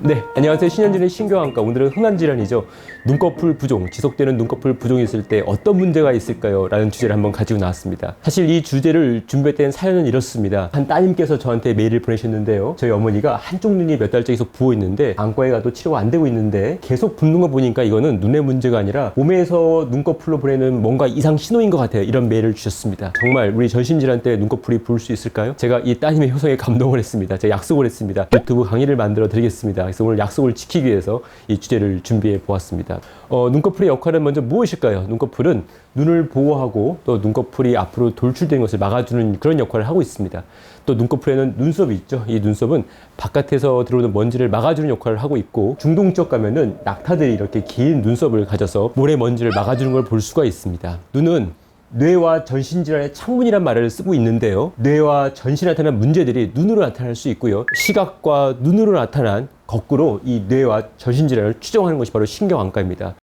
네, 안녕하세요. 신현진의 신경안과. 오늘은 흔한 질환이죠. 눈꺼풀 부종, 지속되는 눈꺼풀 부종이 있을 때 어떤 문제가 있을까요? 라는 주제를 한번 가지고 나왔습니다. 사실 이 주제를 준비했던 사연은 이렇습니다. 한 따님께서 저한테 메일을 보내셨는데요. 저희 어머니가 한쪽 눈이 몇 달째 계속 부어 있는데 안과에 가도 치료가 안 되고 있는데 계속 붓는 거 보니까 이거는 눈의 문제가 아니라 몸에서 눈꺼풀로 보내는 뭔가 이상 신호인 것 같아요. 이런 메일을 주셨습니다. 정말 우리 전신 질환 때 눈꺼풀이 부을 수 있을까요? 제가 이 따님의 효성에 감동을 했습니다. 제가 약속을 했습니다. 유튜브 강의를 만들어 드리겠습니다. 그래서 오늘 약속을 지키기 위해서 이 주제를 준비해 보았습니다. 어, 눈꺼풀의 역할은 먼저 무엇일까요? 눈꺼풀은 눈을 보호하고 또 눈꺼풀이 앞으로 돌출된 것을 막아주는 그런 역할을 하고 있습니다. 또 눈꺼풀에는 눈썹이 있죠. 이 눈썹은 바깥에서 들어오는 먼지를 막아주는 역할을 하고 있고 중동적 가면은 낙타들이 이렇게 긴 눈썹을 가져서 모래 먼지를 막아주는 걸 볼 수가 있습니다. 눈은 뇌와 전신질환의 창문이란 말을 쓰고 있는데요. 뇌와 전신에 나타난 문제들이 눈으로 나타날 수 있고요. 시각과 눈으로 나타난 거꾸로 이 뇌와 전신질환을 추정하는 것이 바로 신경안과입니다.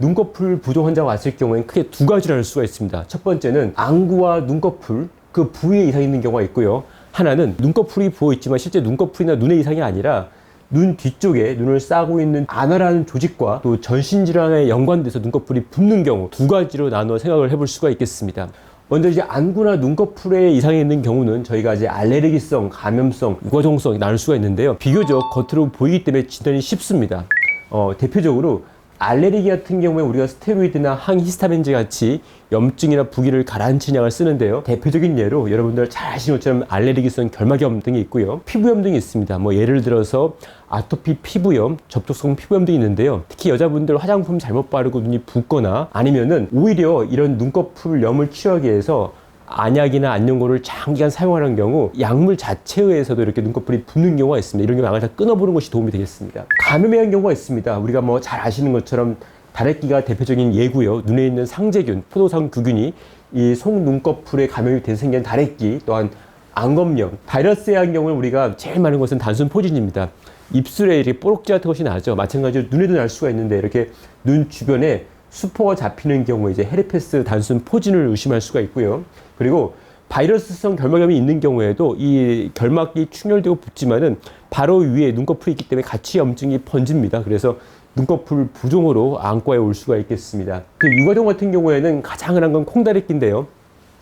눈꺼풀 부종 환자가 왔을 경우에는 크게 두 가지를 할 수가 있습니다. 첫 번째는 안구와 눈꺼풀 그 부위에 이상이 있는 경우가 있고요. 하나는 눈꺼풀이 부어 있지만 실제 눈꺼풀이나 눈의 이상이 아니라 눈 뒤쪽에 눈을 싸고 있는 안화라는 조직과 또 전신 질환에 연관돼서 눈꺼풀이 붓는 경우 두 가지로 나누어 생각을 해볼 수가 있겠습니다. 먼저 이제 안구나 눈꺼풀에 이상이 있는 경우는 저희가 이제 알레르기성, 감염성, 유과종성 나눌 수가 있는데요. 비교적 겉으로 보이기 때문에 진단이 쉽습니다. 어, 대표적으로 알레르기 같은 경우에 우리가 스테로이드나 항히스타민제 같이 염증이나 부기를 가라앉히는 약을 쓰는데요. 대표적인 예로 여러분들 잘 아시는 것처럼 알레르기성 결막염 등이 있고요. 피부염 등이 있습니다. 뭐 예를 들어서 아토피 피부염, 접촉성 피부염 등이 있는데요. 특히 여자분들 화장품 잘못 바르고 눈이 붓거나 아니면은 오히려 이런 눈꺼풀 염을 치료하기 위해서 안약이나 안연고를 장기간 사용하는 경우 약물 자체에 의해서도 이렇게 눈꺼풀이 붓는 경우가 있습니다. 이런 경우 약을 다 끊어보는 것이 도움이 되겠습니다. 감염에 의한 경우가 있습니다. 우리가 뭐 잘 아시는 것처럼 다래끼가 대표적인 예고요. 눈에 있는 상재균, 포도상 구균이 이 속눈꺼풀에 감염이 돼서 생긴 다래끼, 또한 안검염, 바이러스에 의한 경우는 우리가 제일 많은 것은 단순 포진입니다. 입술에 이렇게 뽀록지 같은 것이 나죠. 마찬가지로 눈에도 날 수가 있는데 이렇게 눈 주변에 수포가 잡히는 경우에 이제 헤르페스 단순 포진을 의심할 수가 있고요. 그리고 바이러스성 결막염이 있는 경우에도 이 결막이 충혈되고 붓지만은 바로 위에 눈꺼풀이 있기 때문에 같이 염증이 번집니다. 그래서 눈꺼풀 부종으로 안과에 올 수가 있겠습니다. 그 유과종 같은 경우에는 가장 흔한 건 콩다리끼인데요.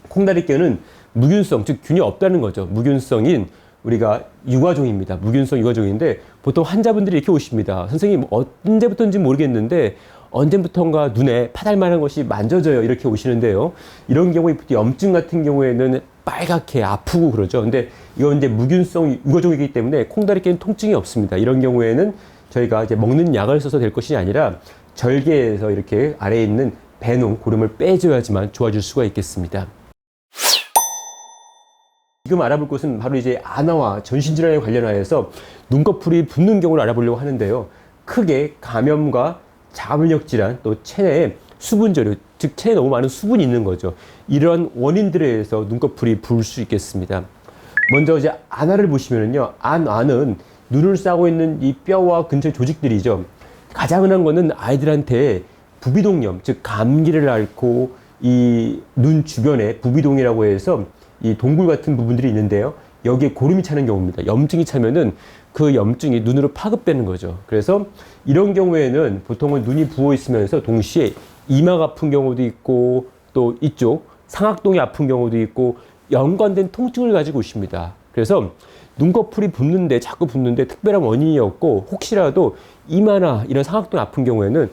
콩다리끼는 무균성, 즉 균이 없다는 거죠. 무균성인 우리가 유과종입니다. 무균성 유과종인데 보통 환자분들이 이렇게 오십니다. 선생님 언제부터인지 모르겠는데 언제부턴가 눈에 파달만한 것이 만져져요. 이렇게 오시는데요. 이런 경우에 염증 같은 경우에는 빨갛게 아프고 그러죠. 근데 이건 이제 무균성 유과종이기 때문에 콩다리끼는 통증이 없습니다. 이런 경우에는 저희가 이제 먹는 약을 써서 될 것이 아니라 절개에서 이렇게 아래에 있는 배농, 고름을 빼줘야지만 좋아질 수가 있겠습니다. 지금 알아볼 것은 바로 이제 안화와 전신질환에 관련하여서 눈꺼풀이 붓는 경우를 알아보려고 하는데요. 크게 감염과 자가면역 질환, 또 체내에 수분 저류, 즉 체내에 너무 많은 수분이 있는 거죠. 이러한 원인들에 의해서 눈꺼풀이 부을 수 있겠습니다. 먼저 이제 안화를 보시면은요, 안화는 눈을 싸고 있는 이 뼈와 근처 조직들이죠. 가장 흔한 거는 아이들한테 부비동염, 즉 감기를 앓고 이 눈 주변에 부비동이라고 해서 이 동굴 같은 부분들이 있는데요. 여기에 고름이 차는 경우입니다. 염증이 차면은 그 염증이 눈으로 파급되는 거죠. 그래서 이런 경우에는 보통은 눈이 부어 있으면서 동시에 이마가 아픈 경우도 있고 또 이쪽 상악동이 아픈 경우도 있고 연관된 통증을 가지고 오십니다. 그래서 눈꺼풀이 붓는데 자꾸 붓는데 특별한 원인이 없고 혹시라도 이마나 이런 상악동 아픈 경우에는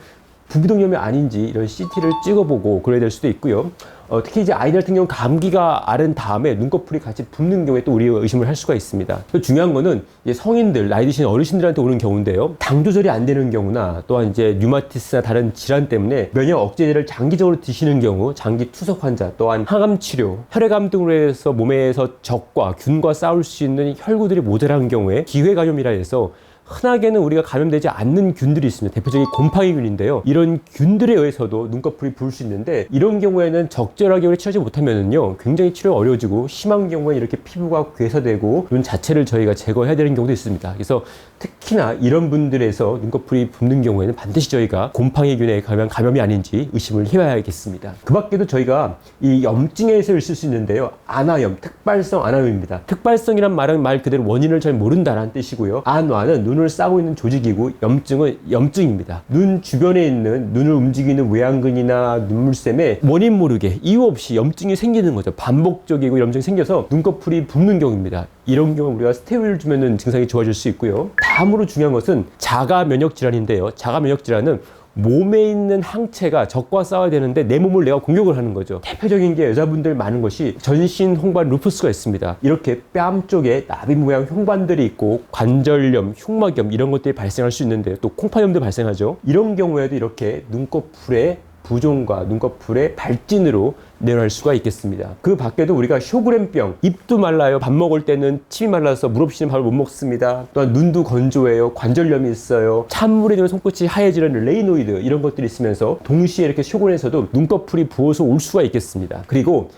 부비동염이 아닌지 이런 CT를 찍어보고 그래야 될 수도 있고요. 어, 특히 이제 아이들 같은 경우 감기가 앓은 다음에 눈꺼풀이 같이 붓는 경우에 또 우리가 의심을 할 수가 있습니다. 또 중요한 거는 이제 성인들, 나이 드신 어르신들한테 오는 경우인데요. 당 조절이 안 되는 경우나 또한 이제 류마티스나 다른 질환 때문에 면역 억제제를 장기적으로 드시는 경우, 장기 투석 환자, 또한 항암 치료, 혈액암 등으로 해서 몸에서 적과 균과 싸울 수 있는 혈구들이 모자란 경우에 기회 감염이라 해서 흔하게는 우리가 감염되지 않는 균들이 있습니다. 대표적인 곰팡이균인데요. 이런 균들에 의해서도 눈꺼풀이 부을 수 있는데 이런 경우에는 적절하게 우리 치료하지 못하면은요 굉장히 치료 가 어려워지고 심한 경우에 이렇게 피부가 괴사되고 눈 자체를 저희가 제거해야 되는 경우도 있습니다. 그래서 특히나 이런 분들에서 눈꺼풀이 붓는 경우에는 반드시 저희가 곰팡이균에 감염 감염이 아닌지 의심을 해봐야겠습니다. 그 밖에도 저희가 이 염증에서 있을 수 있는데요. 안화염, 특발성 안화염입니다. 특발성이란 말은 말 그대로 원인을 잘 모른다라는 뜻이고요. 안화는 눈을 싸고 있는 조직이고 염증은 염증입니다. 눈 주변에 있는 눈을 움직이는 외양근이나 눈물샘에 원인 모르게 이유 없이 염증이 생기는 거죠. 반복적이고 염증이 생겨서 눈꺼풀이 붓는 경우입니다. 이런 경우 우리가 스테로이드를 주면은 증상이 좋아질 수 있고요. 다음으로 중요한 것은 자가 면역 질환인데요. 자가 면역 질환은 몸에 있는 항체가 적과 싸워야 되는데 내 몸을 내가 공격을 하는 거죠. 대표적인 게 여자분들 많은 것이 전신 홍반 루푸스가 있습니다. 이렇게 뺨 쪽에 나비 모양 흉반들이 있고 관절염, 흉막염 이런 것들이 발생할 수 있는데 또 콩팥염도 발생하죠. 이런 경우에도 이렇게 눈꺼풀에 부종과 눈꺼풀의 발진으로 내려갈 수가 있겠습니다. 그 밖에도 우리가 쇼그램병, 입도 말라요. 밥 먹을 때는 침이 말라서 물 없이는 밥을 못 먹습니다. 또한 눈도 건조해요. 관절염이 있어요. 찬물에 넣으면 손끝이 하얘지는 레이노이드 이런 것들이 있으면서 동시에 이렇게 쇼근에서도 눈꺼풀이 부어서 올 수가 있겠습니다. 그리고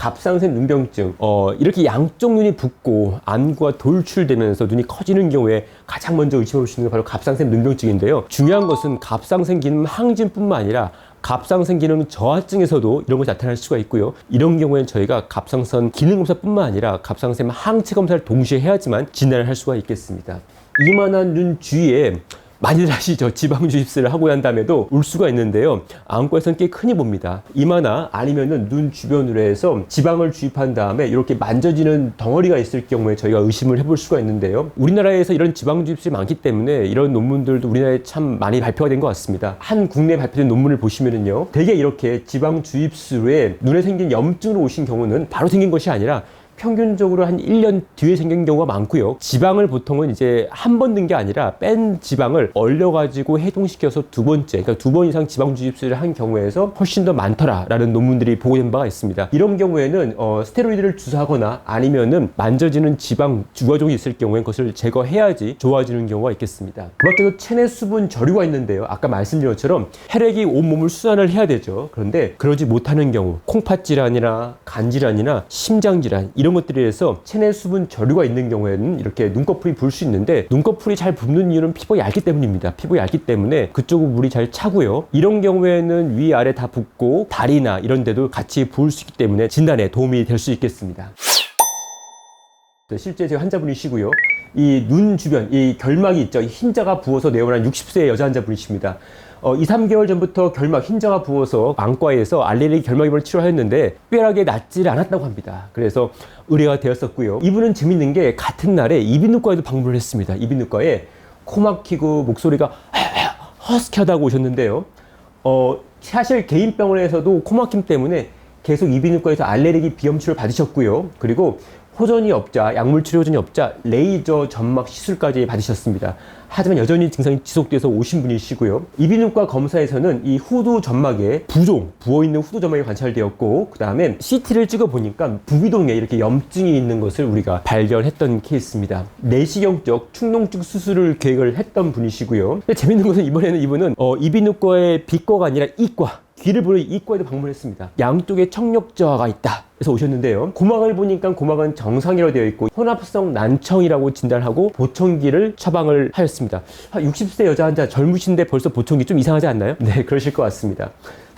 갑상선 눈병증, 어, 이렇게 양쪽 눈이 붓고 안구가 돌출되면서 눈이 커지는 경우에 가장 먼저 의심해 보시는 게 바로 갑상선 눈병증인데요. 중요한 것은 갑상선 기능 항진뿐만 아니라 갑상선 기능 저하증에서도 이런 것이 나타날 수가 있고요. 이런 경우에는 저희가 갑상선 기능 검사뿐만 아니라 갑상선 항체 검사를 동시에 해야지만 진단을 할 수가 있겠습니다. 이만한 눈 주위에 많이들 아시죠? 지방 주입술을 하고 난 다음에도 울 수가 있는데요. 안과에서는 꽤 흔히 봅니다. 이마나 아니면은 눈 주변으로 해서 지방을 주입한 다음에 이렇게 만져지는 덩어리가 있을 경우에 저희가 의심을 해볼 수가 있는데요. 우리나라에서 이런 지방 주입술이 많기 때문에 이런 논문들도 우리나라에 참 많이 발표가 된 것 같습니다. 한 국내 발표된 논문을 보시면은요. 대개 이렇게 지방 주입술에 눈에 생긴 염증으로 오신 경우는 바로 생긴 것이 아니라 평균적으로 한 1년 뒤에 생긴 경우가 많고요. 지방을 보통은 이제 한번 넣은 게 아니라 뺀 지방을 얼려가지고 해동시켜서 두 번째, 그러니까 두 번 이상 지방 주입술을 한 경우에서 훨씬 더 많더라라는 논문들이 보고된 바가 있습니다. 이런 경우에는 어, 스테로이드를 주사하거나 아니면은 만져지는 지방 주가종이 있을 경우에 그것을 제거해야지 좋아지는 경우가 있겠습니다. 그 밖에도 체내 수분 저류가 있는데요. 아까 말씀드린 것처럼 혈액이 온 몸을 순환을 해야 되죠. 그런데 그러지 못하는 경우 콩팥 질환이나 간 질환이나 심장 질환 이런 것들에 의해서 체내 수분 저류가 있는 경우에는 이렇게 눈꺼풀이 부을 수 있는데 눈꺼풀이 잘 붓는 이유는 피부가 얇기 때문입니다. 피부가 얇기 때문에 그쪽은 물이 잘 차고요. 이런 경우에는 위 아래 다 붓고 다리나 이런 데도 같이 부을 수 있기 때문에 진단에 도움이 될 수 있겠습니다. 네, 실제 제 환자분이시고요. 이 눈 주변, 이 결막이 있죠. 이 흰자가 부어서 내원한 60세 여자 환자분이십니다. 어, 2, 3개월 전부터 결막 흰자가 부어서 안과에서 알레르기 결막염을 치료했는데 특별하게 낫지를 않았다고 합니다. 그래서 의뢰가 되었었고요. 이분은 재밌는 게 같은 날에 이비인후과에도 방문을 했습니다. 이비인후과에 코 막히고 목소리가 허스키하다고 오셨는데요. 어, 사실 개인 병원에서도 코 막힘 때문에 계속 이비인후과에서 알레르기 비염 치료를 받으셨고요. 그리고 호전이 없자 약물 치료 호전이 없자 레이저 점막 시술까지 받으셨습니다. 하지만 여전히 증상이 지속돼서 오신 분이시고요. 이비인후과 검사에서는 이 후두 점막에 부종, 부어 있는 후두 점막이 관찰되었고 그 다음에 CT를 찍어 보니까 부비동에 이렇게 염증이 있는 것을 우리가 발견했던 케이스입니다. 내시경적 축농증 수술을 계획을 했던 분이시고요. 재밌는 것은 이번에는 이분은 어, 이비인후과의 비과가 아니라 이과 귀를 보는 이과에도 방문했습니다. 양쪽에 청력 저하가 있다. 그래서 오셨는데요. 고막을 보니까 고막은 정상이라고 되어 있고 혼합성 난청이라고 진단하고 보청기를 처방을 하였습니다. 60세 여자 환자 젊으신데 벌써 보청기 좀 이상하지 않나요? 네, 그러실 것 같습니다.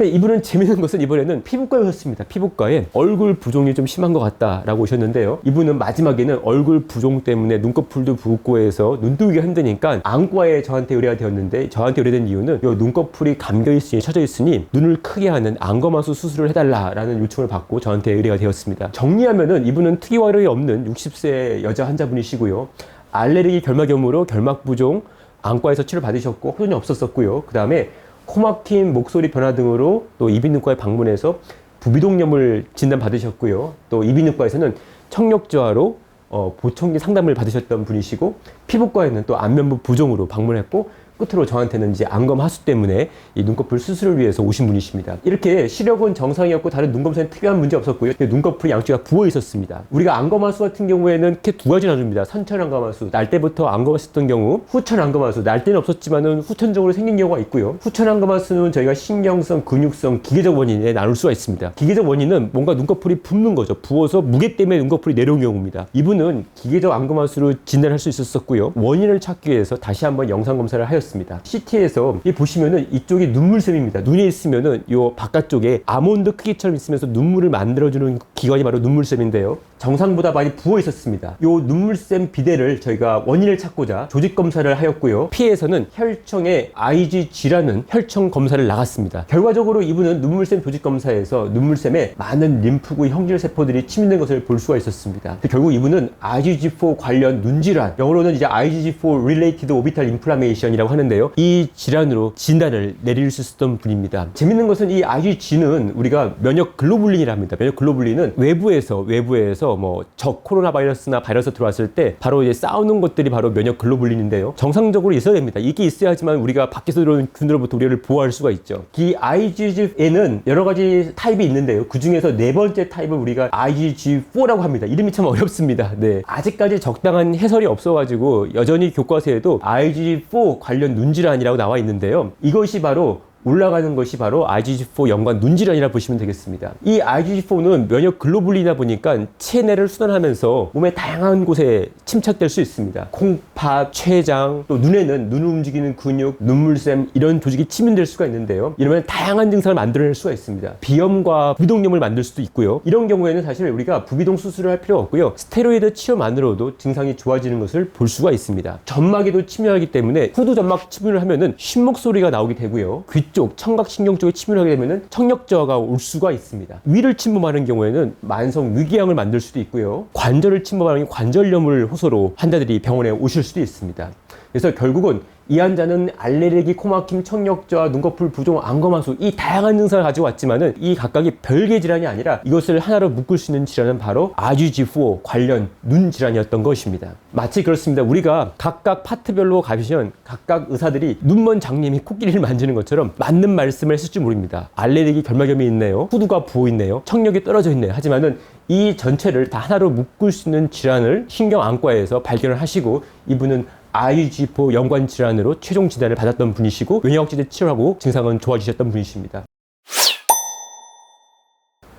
이분은 재밌는 것은 이번에는 피부과에 오셨습니다. 피부과에 얼굴 부종이 좀 심한 것 같다라고 오셨는데요. 이분은 마지막에는 얼굴 부종 때문에 눈꺼풀도 붓고 해서 눈뜨기가 힘드니까 안과에 저한테 의뢰가 되었는데 저한테 의뢰된 이유는 요 눈꺼풀이 감겨 있으니 쳐져 있으니 눈을 크게 하는 안검하수 수술을 해달라라는 요청을 받고 저한테 의뢰가 되었습니다. 정리하면은 이분은 특이활이 없는 60세 여자 환자분이시고요. 알레르기 결막염으로 결막 부종 안과에서 치료 받으셨고 호전이 없었었고요. 그 다음에 코막힘, 목소리 변화 등으로 또 이비인후과에 방문해서 부비동염을 진단 받으셨고요. 또 이비인후과에서는 청력 저하로 어, 보청기 상담을 받으셨던 분이시고 피부과에는 또 안면부 부종으로 방문했고 끝으로 저한테는 이제 안검 하수 때문에 이 눈꺼풀 수술을 위해서 오신 분이십니다. 이렇게 시력은 정상이었고 다른 눈검사는 특별한 문제 없었고요. 눈꺼풀이 양쪽이 부어 있었습니다. 우리가 안검 하수 같은 경우에는 이렇게 두 가지 나눕니다. 선천 안검 하수, 날 때부터 안검했었던 경우, 후천 안검 하수, 날 때는 없었지만은 후천적으로 생긴 경우가 있고요. 후천 안검 하수는 저희가 신경성, 근육성, 기계적 원인에 나눌 수가 있습니다. 기계적 원인은 뭔가 눈꺼풀이 붓는 거죠. 부어서 무게 때문에 눈꺼풀이 내려온 경우입니다. 이분은 기계적 안검 하수로 진단할 수 있었었고요. 원인을 찾기 위해서 다시 한번 영상 검사를 하였 습니다. CT에서 이 보시면은 이쪽이 눈물샘입니다. 눈에 있으면은 요 바깥쪽에 아몬드 크기처럼 있으면서 눈물을 만들어주는 기관이 바로 눈물샘인데요. 정상보다 많이 부어 있었습니다. 요 눈물샘 비대를 저희가 원인을 찾고자 조직 검사를 하였고요. 피에서는 혈청의 IgG라는 혈청 검사를 나갔습니다. 결과적으로 이분은 눈물샘 조직 검사에서 눈물샘에 많은 림프구 형질 세포들이 침입된 것을 볼 수가 있었습니다. 결국 이분은 IgG4 관련 눈질환, 영어로는 이제 IgG4 related orbital inflammation이라고 하는데요. 이 질환으로 진단을 내릴 수 있었던 분입니다. 재밌는 것은 이 IgG는 우리가 면역 글로불린이라 합니다. 면역 글로불린은 외부에서 외부에서 뭐 적 코로나 바이러스나 바이러스 들어왔을 때 바로 이제 싸우는 것들이 바로 면역 글로불린인데요. 정상적으로 있어야 됩니다. 이게 있어야지만 우리가 밖에서 들어오는 균으로부터 우리를 보호할 수가 있죠. 이 IgG에는 여러 가지 타입이 있는데요. 그 중에서 네 번째 타입을 우리가 IgG4라고 합니다. 이름이 참 어렵습니다. 네. 아직까지 적당한 해설이 없어가지고 여전히 교과서에도 IgG4 관련 눈질환이라고 나와 있는데요. 이것이 바로 올라가는 것이 바로 IgG4 연관 눈질환이라 보시면 되겠습니다. 이 IgG4는 면역 글로불린이다 보니까 체내를 순환하면서 몸의 다양한 곳에 침착될 수 있습니다. 콩팥, 췌장, 또 눈에는 눈을 움직이는 근육, 눈물샘 이런 조직이 침입될 수가 있는데요. 이러면 다양한 증상을 만들어낼 수가 있습니다. 비염과 부비동염을 만들 수도 있고요. 이런 경우에는 사실 우리가 부비동 수술을 할 필요 없고요. 스테로이드 치료만으로도 증상이 좋아지는 것을 볼 수가 있습니다. 점막에도 침입하기 때문에 후두 점막 침입을 하면은 쉰목 소리가 나오게 되고요. 귀 쪽, 청각신경 쪽에 침입하게 되면 청력 저하가 올 수가 있습니다. 위를 침범하는 경우에는 만성 위궤양을 만들 수도 있고요. 관절을 침범하는 관절염을 호소로 환자들이 병원에 오실 수도 있습니다. 그래서 결국은 이 환자는 알레르기, 코막힘, 청력저하, 눈꺼풀 부종, 안검하수 이 다양한 증상을 가지고 왔지만은 이 각각이 별개 질환이 아니라 이것을 하나로 묶을 수 있는 질환은 바로 IgG4 관련 눈 질환이었던 것입니다. 마치 그렇습니다. 우리가 각각 파트별로 가시면 각각 의사들이 눈먼 장님이 코끼리를 만지는 것처럼 맞는 말씀을 했을 줄 모릅니다. 알레르기 결막염이 있네요. 후두가 부어 있네요. 청력이 떨어져 있네요. 하지만은 이 전체를 다 하나로 묶을 수 있는 질환을 신경안과에서 발견을 하시고 이분은 IgG4 연관 질환으로 최종 진단을 받았던 분이시고 면역억제제 치료하고 증상은 좋아지셨던 분이십니다.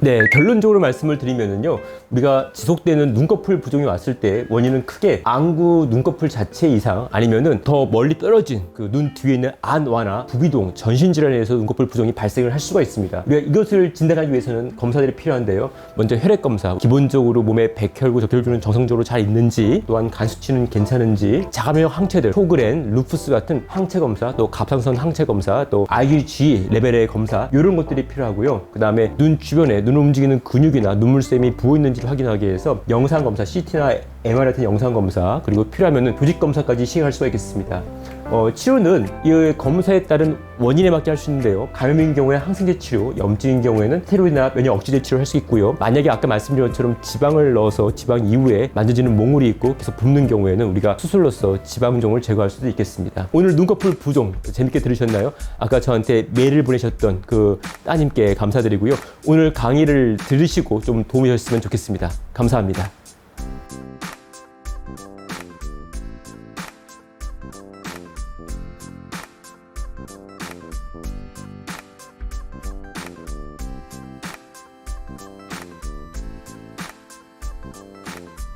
네, 결론적으로 말씀을 드리면은요, 우리가 지속되는 눈꺼풀 부종이 왔을 때 원인은 크게 안구 눈꺼풀 자체 이상 아니면은 더 멀리 떨어진 그 눈 뒤에 있는 안와나 부비동, 전신 질환에 의해서 눈꺼풀 부종이 발생을 할 수가 있습니다. 우리가 이것을 진단하기 위해서는 검사들이 필요한데요. 먼저 혈액 검사, 기본적으로 몸에 백혈구, 적혈구는 정상적으로 잘 있는지, 또한 간 수치는 괜찮은지, 자가면역 항체들, 포그렌, 루푸스 같은 항체 검사, 또 갑상선 항체 검사, 또 IgG 레벨의 검사 이런 것들이 필요하고요. 그 다음에 눈 주변에 눈을 움직이는 근육이나 눈물샘이 부어 있는지를 확인하기 위해서 영상 검사, CT나 MR 같은 영상 검사 그리고 필요하면 조직 검사까지 시행할 수가 있겠습니다. 어, 치료는 이 검사에 따른 원인에 맞게 할 수 있는데요. 감염인 경우에 항생제 치료, 염증인 경우에는 스테로이드나 면역 억제제 치료를 할 수 있고요. 만약에 아까 말씀드린 것처럼 지방을 넣어서 지방 이후에 만져지는 몽울이 있고 계속 붓는 경우에는 우리가 수술로서 지방종을 제거할 수도 있겠습니다. 오늘 눈꺼풀 부종 재밌게 들으셨나요? 아까 저한테 메일을 보내셨던 그 따님께 감사드리고요. 오늘 강의를 들으시고 좀 도움이 되셨으면 좋겠습니다. 감사합니다.